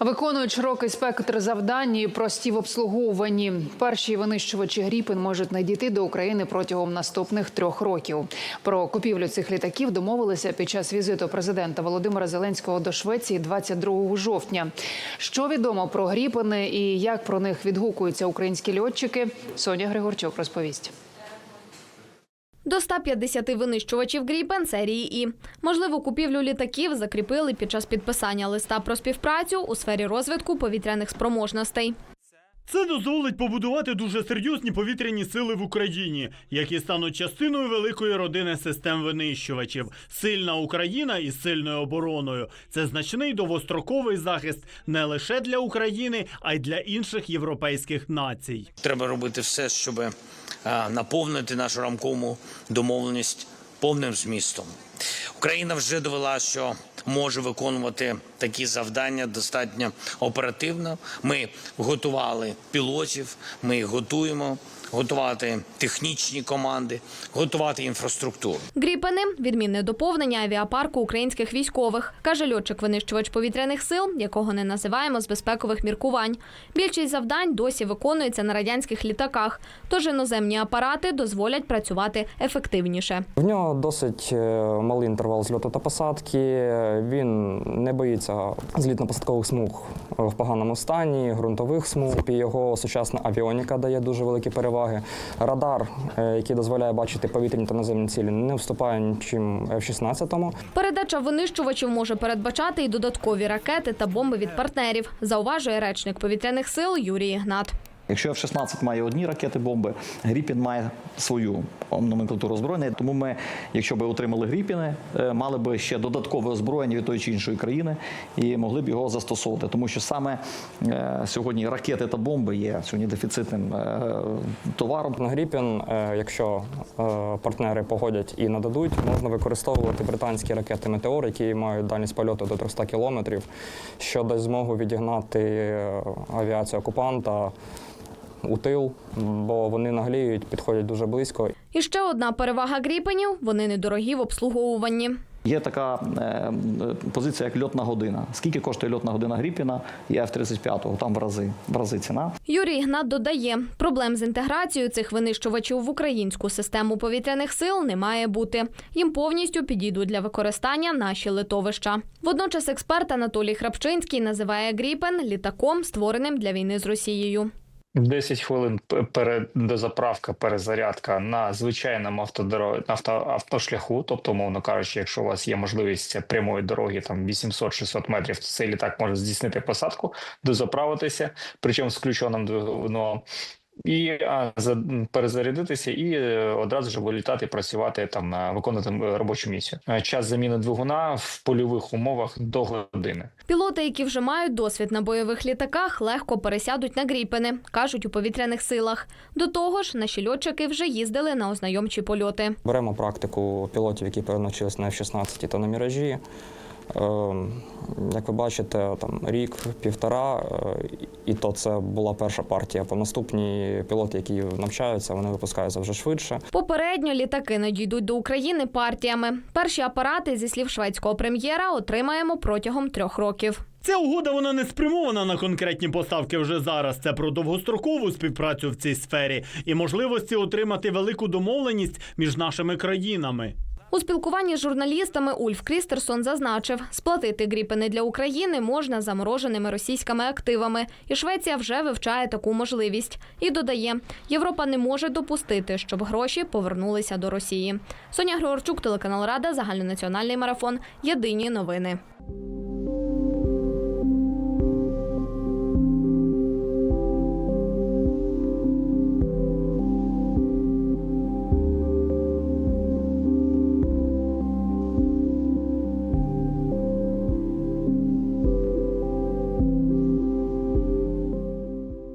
Виконують широкий спектр завдань і прості в обслуговуванні. Перші винищувачі Гріпен можуть надійти до України протягом наступних трьох років. Про купівлю цих літаків домовилися під час візиту президента Володимира Зеленського до Швеції 22 жовтня. Що відомо про Гріпени і як про них відгукуються українські льотчики? Соня Григорчук розповість. До 150 винищувачів Гріпен серії І. Можливу купівлю літаків закріпили під час підписання листа про співпрацю у сфері розвитку повітряних спроможностей. Це дозволить побудувати дуже серйозні повітряні сили в Україні, які стануть частиною великої родини систем винищувачів. Сильна Україна із сильною обороною це значний довгостроковий захист не лише для України, а й для інших європейських націй. Треба робити все, щоб наповнити нашу рамкову домовленість повним змістом. Україна вже довела, що може виконувати такі завдання достатньо оперативно. Ми готували пілотів, ми готуємо готувати технічні команди, готувати інфраструктуру. Гріпени відмінне доповнення авіапарку українських військових, каже льотчик-винищувач повітряних сил, якого не називаємо з безпекових міркувань. Більшість завдань досі виконується на радянських літаках, тож іноземні апарати дозволять працювати ефективніше. В нього досить е, малий інтервал зльоту та посадки. Він не боїться злітно-посадкових смуг в поганому стані, ґрунтових смуг. Його сучасна авіоніка дає дуже великі переваги. Радар, е, який дозволяє бачити повітряні та наземні цілі, не вступає нічим F-16. Передача винищувачів може передбачати і додаткові ракети та бомби від партнерів, зауважує речник повітряних сил Юрій Ігнат. Якщо F-16 має одні ракети бомби, Гріпін має свою номенклатуру озброєння. Тому ми, якщо б отримали Гріпіни, е, мали б ще додаткове озброєння від тої чи іншої країни і могли б його застосовувати. Тому що саме е, сьогодні ракети та бомби є сьогодні дефіцитним е, товаром. На Гріпін, е, якщо партнери погодять і нададуть, можна використовувати британські ракети Метеор, які мають дальність польоту до 300 кілометрів, що дасть змогу відігнати авіацію окупанта у тил, бо вони нагліють, підходять дуже близько. І ще одна перевага гріпенів – вони недорогі в обслуговуванні. Є така е, позиція, як льотна година. Скільки коштує льотна година Гріпіна і F-35? Там в рази, в рази ціна. Юрій Ігнат додає, проблем з інтеграцією цих винищувачів в українську систему повітряних сил не має бути. Їм повністю підійдуть для використання наші литовища. Водночас експерт Анатолій Храпчинський називає Гріпен літаком, створеним для війни з Росією. 10 хвилин дозаправка, перезарядка на звичайному автодоро... авто... автошляху. Тобто, умовно кажучи, якщо у вас є можливість прямої дороги там 800-600 метрів, то цей літак може здійснити посадку, дозаправитися, причому з включеним двигуном. І а, за, перезарядитися і е, одразу ж вилітати, працювати там, виконувати м, робочу місію. Е, Час заміни двигуна в польових умовах до години. Пілоти, які вже мають досвід на бойових літаках, легко пересядуть на гріпени, кажуть у повітряних силах. До того ж, наші льотчики вже їздили на ознайомчі польоти. Беремо практику пілотів, які переночились на F-16 та на міражі. Ем, Як ви бачите, там рік, півтора, е, і то це була перша партія. По наступні пілоти, які навчаються, вони випускаються вже швидше. Попередньо літаки надійдуть до України партіями. Перші апарати, зі слів шведського прем'єра, отримаємо протягом трьох років. Ця угода вона не спрямована на конкретні поставки вже зараз. Це про довгострокову співпрацю в цій сфері і можливості отримати велику домовленість між нашими країнами. У спілкуванні з журналістами Ульф Крістерсон зазначив, сплатити гріпени для України можна замороженими російськими активами, і Швеція вже вивчає таку можливість. І додає, Європа не може допустити, щоб гроші повернулися до Росії. Соня Григорчук, телеканал Рада, загальнонаціональний марафон. Єдині новини.